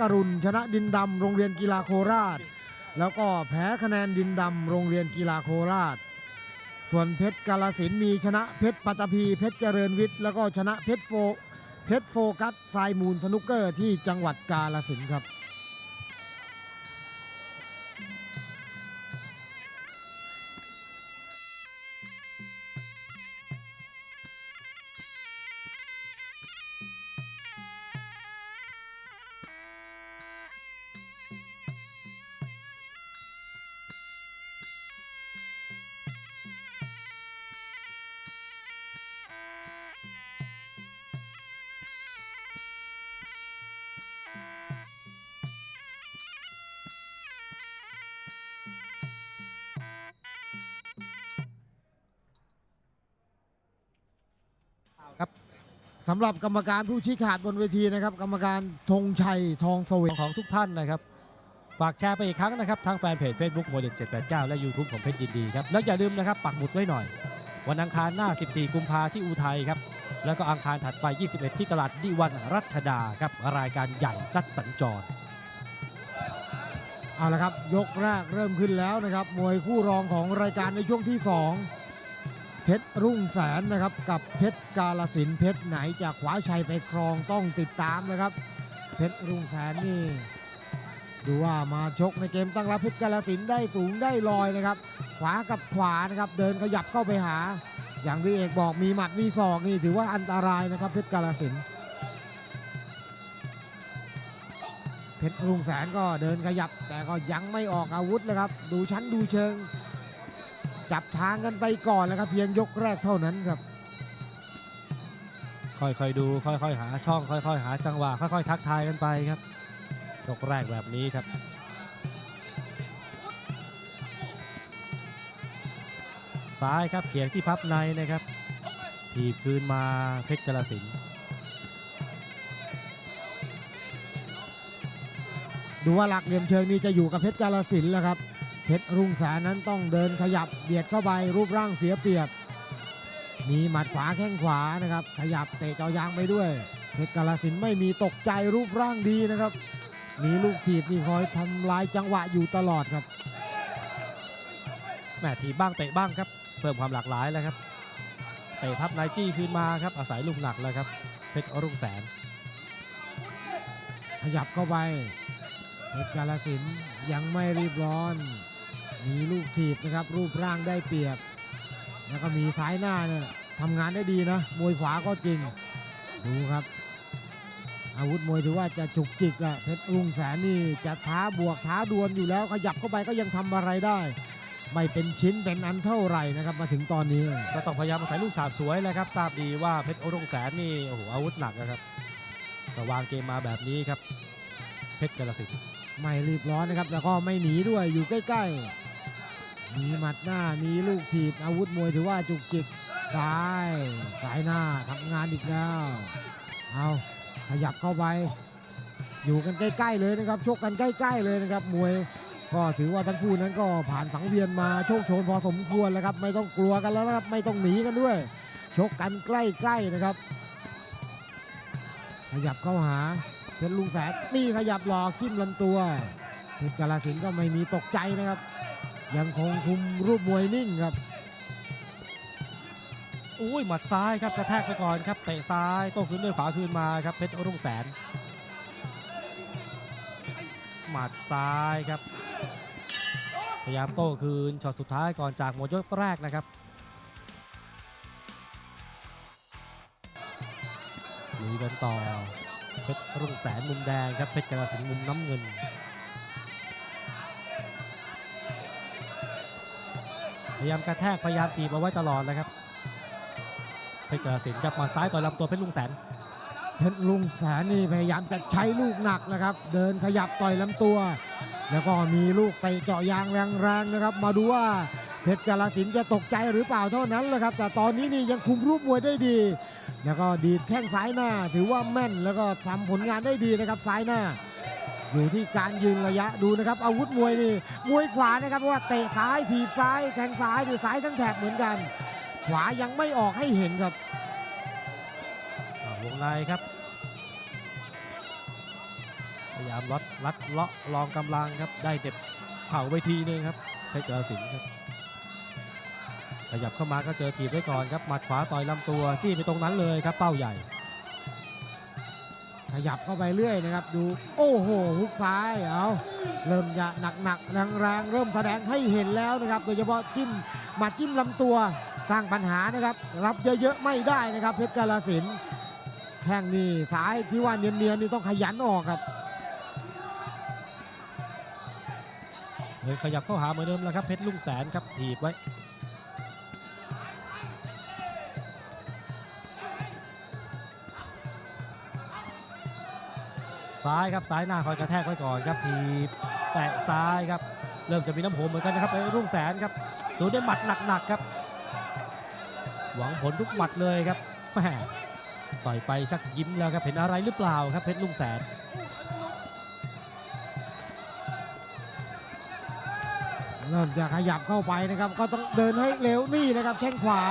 กรุณชนะดินดำโรงเรียนกีฬาโคราช แล้วก็แพ้คะแนนดินดำโรงเรียนกีฬาโคราช ส่วนเพชรกาลสินมีชนะเพชรปัตภีเพชรเจริญวิทย์แล้วก็ชนะเพชรโฟเพชรโฟกัสทรายมูลสนุกเกอร์ที่จังหวัดกาลสินครับ สำหรับกรรมการผู้ชี้ขาดบนเวทีนะครับ กรรมการธงชัยทองเสวงของทุกท่านนะครับ ฝากแชร์ไปอีกครั้งนะครับทางแฟนเพจ Facebook โมเดล789 และ YouTube ของเพชรยินดีครับ แล้วอย่าลืมนะครับ ปักหมุดไว้หน่อย วันอังคารหน้า 14 กุมภาที่อุทัยครับ แล้วก็อังคารถัดไป 21 ที่ตลาดดิวันรัชดาครับรายการใหญ่นัดสัญจรเอาละครับยกแรกเริ่มขึ้นแล้วนะครับมวยคู่รองของรายการในช่วงที่ 2 เพชรรุ่งแสนนะครับ กับเพชรกาลสินเพชรไหนจะขวาชัยไปครองต้องติดตามนะครับ เพชรรุ่งแสนนี่ดูว่ามาชกในเกมตั้งรับเพชรกาลสินได้สูงได้ลอยนะครับ ขวากับขวานะครับเดินขยับเข้าไปหา อย่างที่เอกบอกมีหมัดมีศอกนี่ถือว่าอันตรายนะครับเพชรกาลสินเพชรรุ่งแสนก็เดินขยับ แต่ก็ยังไม่ออกอาวุธเลยครับ ดูชั้นดูเชิง จับทางกันไปก่อนแล้วครับเพียงยกแรกเท่านั้นครับ ค่อยๆดู ค่อยๆหาช่อง ค่อยๆหาจังหวะค่อยๆทักทายกันไปครับยกแรกแบบนี้ครับซ้ายครับเขียงที่พับในนะครับทีบคืนมาเพชรกระสินธุ์ดูว่าหลักเหลี่ยมเชิงนี้จะอยู่กับเพชรกาลสินธุ์แล้วครับ เพชรรุ่งแสนนั้นต้องเดินขยับเบียดเข้าไปรูปร่างเสียเปรียบ มีหมัดขวาแข้งขวานะครับ ขยับเตะเจายางไปด้วย เพชรกาลสินธุ์ไม่มีตกใจรูปร่างดีนะครับ มีลูกถีบนี่คอยทำลายจังหวะอยู่ตลอดครับแม่ทีบบ้างเตะบ้างครับ เพิ่มความหลากหลายแล้วครับเตะพับในจี้คืนมาครับอาศัยลูกหนักแล้วครับเพชรรุ่งแสน ขยับเข้าไปเพชรกาลสินธุ์ยังไม่รีบร้อน มีลูกถีบนะครับ รูปร่างได้เปรียบ แล้วก็มีซ้ายหน้าเนี่ยทำงานได้ดีนะ มวยขวาก็จริง ดูครับ อาวุธมวยถือว่าจะจุกจิกแหละเพชรลุงแสนนี่จะท้าบวกท้าดวลอยู่แล้ว ขยับเข้าไปก็ยังทำอะไรได้ ไม่เป็นชิ้นเป็นอันเท่าไหร่นะครับ มาถึงตอนนี้ ก็ต้องพยายามอาศัยลูกฉาบสวยเลยครับ ทราบดีว่าเพชรรุ่งแสนนี่โอ้โหอาวุธหนักนะครับก็วางเกมมาแบบนี้ครับ เพชรกระสินธุ์ไม่รีบร้อนนะครับ แล้วก็ไม่หนีด้วยอยู่ใกล้ ๆ มีหมัดหน้ามีลูกถีบอาวุธมวยถือว่าจุกจิกซ้ายสายหน้าทำงานอีกแล้ว เอาขยับเข้าไป อยู่กันใกล้ๆเลยนะครับชกกันใกล้ ๆเลยนะครับมวยก็ถือว่าทั้งคู่นั้นก็ผ่านสังเวียนมาโชคโชนพอสมควรแล้วครับ ไม่ต้องกลัวกันแล้วนะครับไม่ต้องหนีกันด้วย ชกกันใกล้ๆนะครับ ขยับเข้าหาเพชรลุงแสนนี่ขยับหลอกจิ้มลำตัวเพชรกาลสินก็ไม่มีตกใจนะครับ ยังคงคุมรูปมวยนิ่งครับอุ้ยหมัดซ้ายครับกระแทกไปก่อนครับเตะซ้ายโต้คืนด้วยขวาคืนมาครับเพชรรุ่งแสน หมัดซ้ายครับ พยายามโต้คืนช็อตสุดท้ายก่อนจากหมดยกแรกนะครับลุยกันต่อเพชรรุ่งแสนมุมแดงครับเพชรกระสินมุมน้ำเงิน พยายามกระแทกพยายามถีบเอาไว้ตลอดเลยครับเพชรกระสินครับมาซ้ายต่อยลำตัวเพชรลุงแสนเพชรลุงแสนนี่พยายามจะใช้ลูกหนักนะครับ เดินขยับต่อยลำตัว แล้วก็มีลูกเตะเจาะยางแรงๆนะครับ มาดูว่าเพชรกาลสินจะตกใจหรือเปล่าเท่านั้นแหละครับ แต่ตอนนี้นี่ยังคุมรูปมวยได้ดี แล้วก็ดีดแข้งซ้ายหน้า ถือว่าแม่นแล้วก็ทำผลงานได้ดีนะครับซ้ายหน้า อยู่ที่การยืนระยะดูนะครับ อาวุธมวยนี่มวยขวานะครับเพราะว่าเตะซ้ายถีบซ้ายแทงซ้ายหรือซ้ายทั้งแถบเหมือนกัน ขวายังไม่ออกให้เห็นครับวงในครับพยายามยามรัดรัดเลาะลองกำลังครับ ได้เด็บเข่าไปทีนึงครับเพชรกระสินครับขยับเข้ามาก็เจอถีบไว้ก่อนครับหมัดขวาต่อยลำตัวจี้ไปตรงนั้นเลยครับเป้าใหญ่ ขยับเข้าไปเรื่อยนะครับ ดู โอ้โหฮุกซ้ายเอาเริ่มจะหนักๆแรงๆเริ่มแสดงให้เห็นแล้วนะครับโดยเฉพาะจิ้มหมัดจิ้มลำตัวสร้างปัญหานะครับ รับเยอะๆไม่ได้นะครับ เพชรกาลสินแข้งนี่ซ้ายที่ว่าเนียนๆนี่ต้องขยันออกครับเดินขยับเข้าหาเหมือนเดิมแล้วครับเพชรลุงแสนครับถีบไว้ ซ้ายครับซ้ายหน้าคอยกระแทกไว้ก่อนครับทีแตะซ้ายครับ เริ่มจะมีน้ำโหมเหมือนกันนะครับไอ้รุ่งแสนครับสูด้วยหมัดหนักๆครับ หวังผลทุกหมัดเลยครับแหมต่อยไปชักยิ้มแล้วครับเห็นอะไรหรือเปล่าครับเพชรลุงแสนเริ่มจะขยับเข้าไปนะครับ ก็ต้องเดินให้เร็วนี่นะครับแข้งขวา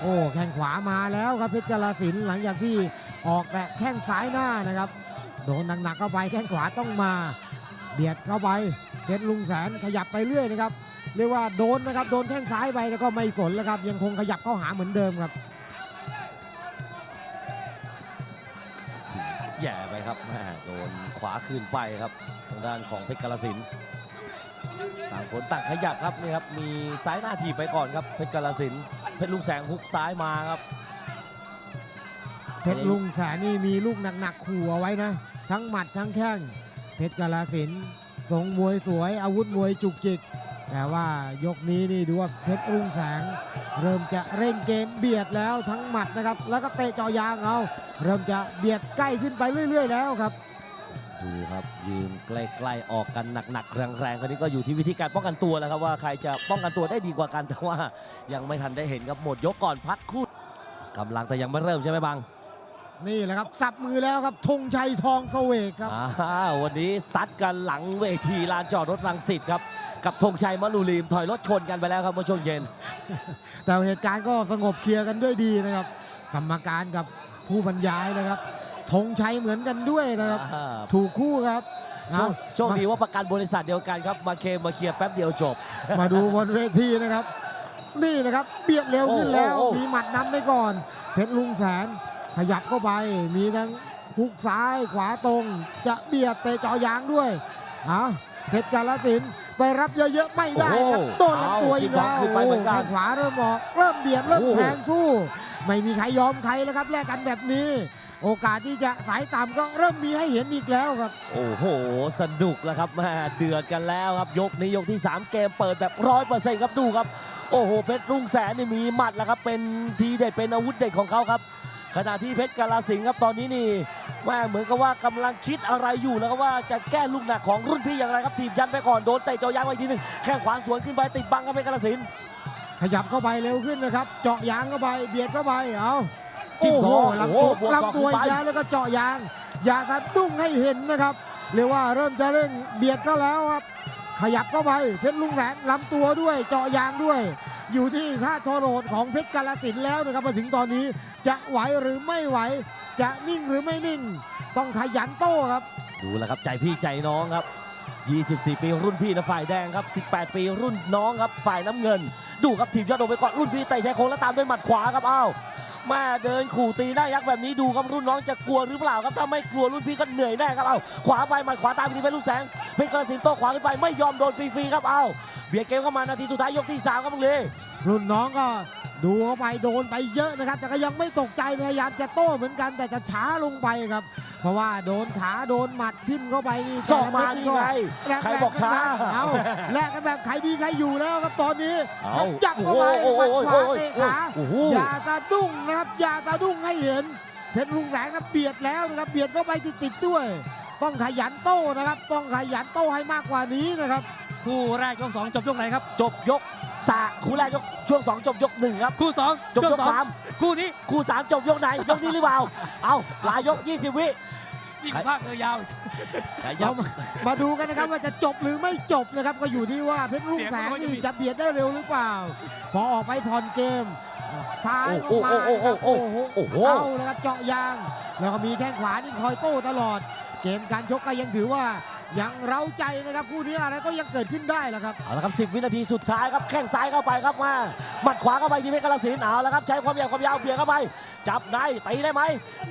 โอ้แข้งขวามาแล้วครับเพชรกาลสินหลังจากที่ออกแต่แข้งซ้ายหน้านะครับ โดนหนักๆเข้าไปแข้งขวาต้องมา เบียดเข้าไปเพชรลุงแสนขยับไปเรื่อยนะครับเรียกว่าโดนนะครับโดนแข้งซ้ายไปแล้วก็ไม่สนแล้วครับ ยังคงขยับเข้าหาเหมือนเดิมครับแย่ไปครับแม่โดนขวาคืนไปครับทางด้านของเพชรกาลสินธุ์ต่างคนต่างขยับครับนี่ครับมีซ้ายหน้าถีบไปก่อนครับเพชรกาลสินธุ์เพชรลุงแสงฮุกซ้ายมาครับเพชรลุงแสนนี่มีลูกหนักๆขู่เอาไว้นะ ทั้งหมัดทั้งแข้งเพชรกาลสินธุ์ทรงมวยสวย อาวุธมวยจุกจิก แต่ว่ายกนี้นี่ดูว่าเพชรรุ่งแสง เริ่มจะเร่งเกมเบียดแล้วทั้งหมัดนะครับ แล้วก็เตะจอยางเอาเริ่มจะเบียดใกล้ขึ้นไปเรื่อย ๆ แล้วครับดูครับยืนใกล้ๆออกกันหนักๆแรงๆคนนี้ก็อยู่ที่วิธีการป้องกันตัวแล้วครับว่าใครจะป้องกันตัวได้ดีกว่ากันแต่ว่ายังไม่ทันได้เห็นครับหมดยกก่อนพักคู่กำลังแต่ยังไม่เริ่มใช่ไหมบัง นี่แหละครับ สับมือแล้วครับธงชัยทองเสวกครับอ่าวันนี้ซัดกันหลังเวทีลานจอดรถรังสิตครับ กับธงชัยมะลูรีมถอยรถชนกันไปแล้วครับเมื่อช่วงเย็น แต่เหตุการณ์ก็สงบเคลียร์กันด้วยดีนะครับกรรมการกับผู้บรรยายนะครับธงชัยเหมือนกันด้วยนะครับ อ่า ถูกคู่ครับโชเอาคโชคดีว่าประกันบริษัทเดียวกันครับ มาเคลมมาเคลียร์แป๊บเดียวจบมาดูบนเวทีนะครับ นี่นะครับเบียดเร็วขึ้นแล้ว โอ้โอ้โอ้ มีหมัดนำไปก่อน เพชรลุงแสน ขยับเข้าไปมีทั้งหุกซ้ายขวาตรง จะเบียดเตะเจอยางด้วยเอาเพชรกาลสินธุ์ไปรับเยอะๆไม่ได้ครับโอ้โหโดนลำตัวอีกแล้วเอาจิ้มท้องขึ้นไปเหมือนกันแข้งขวาเริ่มออกเริ่มเบียดเริ่มโอ้โหแทงสู้ ไม่มีใครยอมใครแล้วครับแลกกันแบบนี้ โอกาสที่จะสายต่ำก็เริ่มมีให้เห็นอีกแล้วครับ โอ้โห สนุกแล้วครับแม่เดือดกันแล้วครับ ยกนี้ยกที่ 3 เกมเปิดแบบร้อยเปอร์เซ็นต์ครับดูครับ โอ้โหเพชรรุ่งแสนนี่มีหมัดแล้วครับเป็นทีเด็ดเป็นอาวุธเด็ดของเขาครับ ขณะที่เพชรกาลสิงห์ครับตอนนี้นี่แม่เหมือนกับว่ากำลังคิดอะไรอยู่แล้วครับว่าจะแก้ลูกหนักของรุ่นพี่อย่างไรครับทีมยันไปก่อนโดนเตะเจอยางไปทีหนึงแข้งขวาสวนขึ้นไปติดบังครับเพชรกาลสินธุ์ขยับเข้าไปเร็วขึ้นนะครับ เจาะยางเข้าไปเบียดเข้าไปเอาจิ้มโอ้ท้โหองลำโอ้ตัวโหบวกศอกลำตัวขึ้นไปอีกแล้วแล้วก็เจาะยางอย่าสะดุ้งให้เห็นนะครับเรียกว่าเริ่มจะเร่งเบียดเข้าแล้วครับ ขยับเข้าไปเพชรลุงแสนลำตัวด้วยเจาะยางด้วย อยู่ที่ท่าทอโรดของเพชรกาลสินแล้วนะครับมาถึงตอนนี้จะไหวหรือไม่ไหว จะนิ่งหรือไม่นิ่ง ต้องขยันโต้ครับ ดูแล้วครับใจพี่ใจน้องครับ 24 ปีรุ่นพี่นะฝ่ายแดงครับ 18 ปีรุ่นน้องครับฝ่ายน้ำเงิน ดูครับทีมยอดโดไปก่อนรุ่นพี่เตะชายโค้งแล้วตามด้วยหมัดขวาครับอ้าว แม่เดินขู่ตีหน้ายักษ์แบบนี้ดูครับรุ่นน้องจะกลัวหรือเปล่าครับถ้าไม่กลัวรุ่นพี่ก็เหนื่อยแน่ครับเอาขวาไปหมัดขวาตามไปทีเป็นลูกแสงเพชรกระสินโตขวาขึ้นไปไม่ยอมโดนฟรีๆครับเอาเบียดเกมเข้ามานาทีสุดท้ายยกที่สามครับมึงเลยรุ่นน้องก็ ดูเข้าไปโดนไปเยอะนะครับ แต่ก็ยังไม่ตกใจพยายามจะโต้เหมือนกันแต่จะช้าลงไปครับ เพราะว่าโดนขาโดนหมัดทิ่มเข้าไปนี่สอกมานี่ไงแลใครบอกช้าเอาแลกกันแบบใครดีใครอยู่แล้วครับตอนนี้เอายับเข้าไปโอ้โหหมัดขวาโอ้โหเตะขาโอ้โหอย่าสะดุ้งนะครับอย่าสะดุ้งให้เห็นเพชรลุงแสงนะเบียดแล้วนะครับเบียดเข้าไปติดๆด้วย ต้องขยันโต้นะครับ ต้องขยันโต้ให้มากกว่านี้นะครับ คู่แรกยกสองจบยกไหนครับ จบยก สาคู่แรกยกช่วงสองจบยกหนึ่งครับ คู่สองจบยกสาม คู่นี้คู่สามจบยกไหน ยกนี้หรือเปล่า เอาหลายยก 20 วิ ยิ่งภาคเลยยาวใครยัเราบมามาดูกันนะครับว่าจะจบหรือไม่จบนะครับก็อยู่ที่ว่าเพชรลุงแสงนี่จะเบียดได้เร็วหรือเปล่า พอออกไปผ่อนเกมซ้ายก็มานะครับโอ้โหโอ้โหเอาเลยครับเจาะยาง แล้วก็มีแข้งขวานี่คอยโต้ตลอดเพเกมการชกก็ยังถือว่า ยังเร้าใจนะครับคู่นี้อะไรก็ยังเกิดขึ้นได้แหละครับเอาละครับ10 วินาทีสุดท้ายครับแข้งซ้ายเข้าไปครับมาหมัดขวาเข้าไปที่เพชรกาลสินธุ์เอาละครับใช้ความยาวความยาวเบียดเข้าไป จับในตีได้ไหม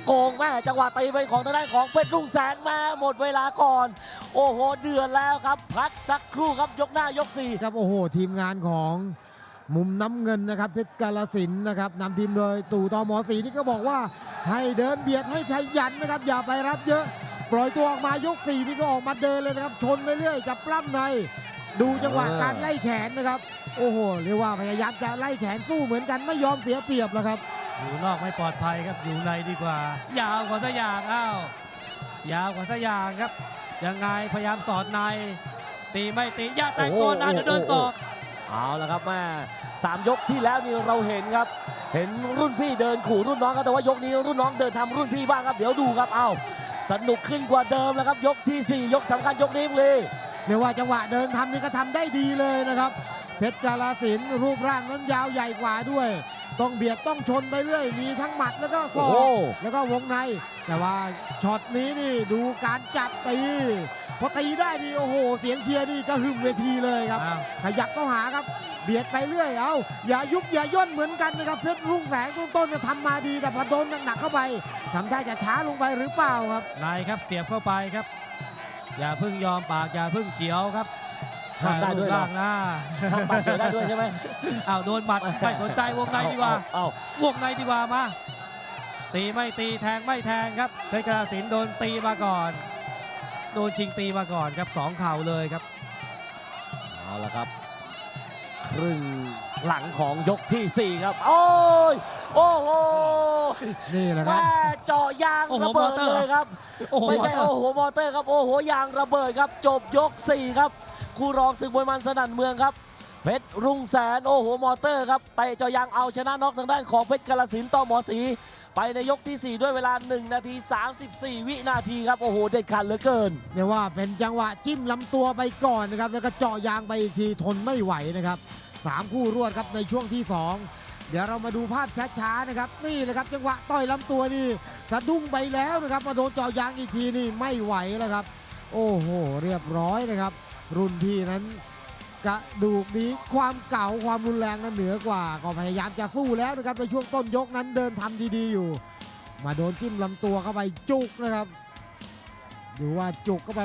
โกงแม่จังหวะตีเป็นของทางด้านของเพชรรุ่งแสนแม่หมดเวลาก่อน โอ้โหเดือดแล้วครับ พักสักครู่ครับยกหน้ายกสี่ครับโอ้โห ทีมงานของมุมน้ำเงินนะครับเพชรกาลสินธุ์นะครับนำทีมโดยตู่ตอหมอสีนี่ก็บอกว่าให้เดินเบียดให้ขยันนะครับอย่าไปรับเยอะ ปล่อยตัวออกมายกสี่นี่ก็ออกมาเดินเลยนะครับ ชนไปเรื่อยจับปล้ำใน ดูจังหวะการไล่แขนนะครับ โอ้โหเรียกว่าพยายามจะไล่แขนสู้เหมือนกันไม่ยอมเสียเปรียบแล้วครับ อยู่นอกไม่ปลอดภัยครับอยู่ในดีกว่า ยาวกว่าสักอย่างอ้าวยาวกว่าสักอย่างครับ ยังไงพยายามสอดใน ตีไม่ตีอย่าแต่งตัวนานเดี๋ยวโดนศอกเอาละครับแม่สามยกที่แล้วนี่เราเห็นครับ เห็นรุ่นพี่เดินขู่รุ่นน้องครับแต่ว่ายกนี้รุ่นน้องเดินทำรุ่นพี่บ้างครับเดี๋ยวดูครับเอา สนุกขึ้นกว่าเดิมแล้วครับ ยกทีสี่ 4 ยกสำคัญยกนี้เลยเรียกว่าจังหวะเดินทำนี่ก็ทำได้ดีเลยนะครับ เพชรกาลสินรูปร่างนั้นยาวใหญ่กว่าด้วย ต้องเบียดต้องชนไปเรื่อย มีทั้งหมัดแล้วก็ศโอ้อโหกแล้วก็วงใน แต่ว่าช็อตนี้นี่ดูการจับตีพอตีได้นี่โอ้โห เสียงเชียร์นี่ก็หึมเวทีเลยครับอ้าวขยับเข้าหาครับ เบียดไปเรื่อยเอาอย่ายุบอย่าย่นเหมือนกันนะครับเพชรรุ่งแสงต้นๆเนี่ยทำมาดีแต่พอโดนหนักๆเข้าไปทำได้จะช้าลงไปหรือเปล่าครับในครับเสียบเข้าไปครับ อย่าเพิ่งยอมปากอย่าเพิ่งเขียวครับ ห้ามได้ด้วยเหรอ ล่างหน้าทำปากเสียได้ด้วยใช่ไหม อ้าวโดนหมัดไม่สนใจวงในดีกว่าเอ้าวงในดีกว่ามาตีไม่ตีแทงไม่แทงครับเพชรกระสินธุ์โดนตีมาก่อน โดนชิงตีมาก่อนครับสองเข่าเลยครับ เอาละครับ ครึ่ง หลังของยกที่สี่ครับ โอ้ยโอ้โหนี่แหละครับแม่เจาะยางโอ้โหระเบิดมอเตอร์ เลยครับ โอ้โหไม่ใช่โอ้โหมอเตอร์ครับโอ้โหยางระเบิดครับ จบยก 4 ครับคู่รองศึกมวยมันสนั่นเมืองครับเพชรรุ่งแสนโอ้โหมอเตอร์ครับเตะเจอยางเอาชนะน็อกทางด้านของเพชรกาลสินธุ์ต่อหมอสี ไปในยกทีสี่ 4 ด้วยเวลา 1 นาที 34 วินาทีครับ โอ้โหเด็ดขาดเหลือเกิน เรียกว่าเป็นจังหวะจิ้มลำตัวไปก่อนนะครับ แล้วก็เจาะยางไปอีกทีทนไม่ไหวนะครับ สามคู่รวดครับในช่วงที่สองเดี๋ยวเรามาดูภาพช้าๆนะครับ นี่แหละครับจังหวะต่อยลำตัวนี่สะดุ้งไปแล้วนะครับมาโดนเจาะยางอีกทีนี่ไม่ไหวแล้วครับ โอ้โหเรียบร้อยนะครับ รุ่นพี่นั้นกระดูกนี้ความเก่าความรุนแรงนั้นเหนือกว่า ก็พยายามจะสู้แล้วนะครับในช่วงต้นยกนั้นเดินทำดีๆอยู่ มาโดนจิ้มลำตัวเข้าไปจุกนะครับดูว่าจุกเข้าไป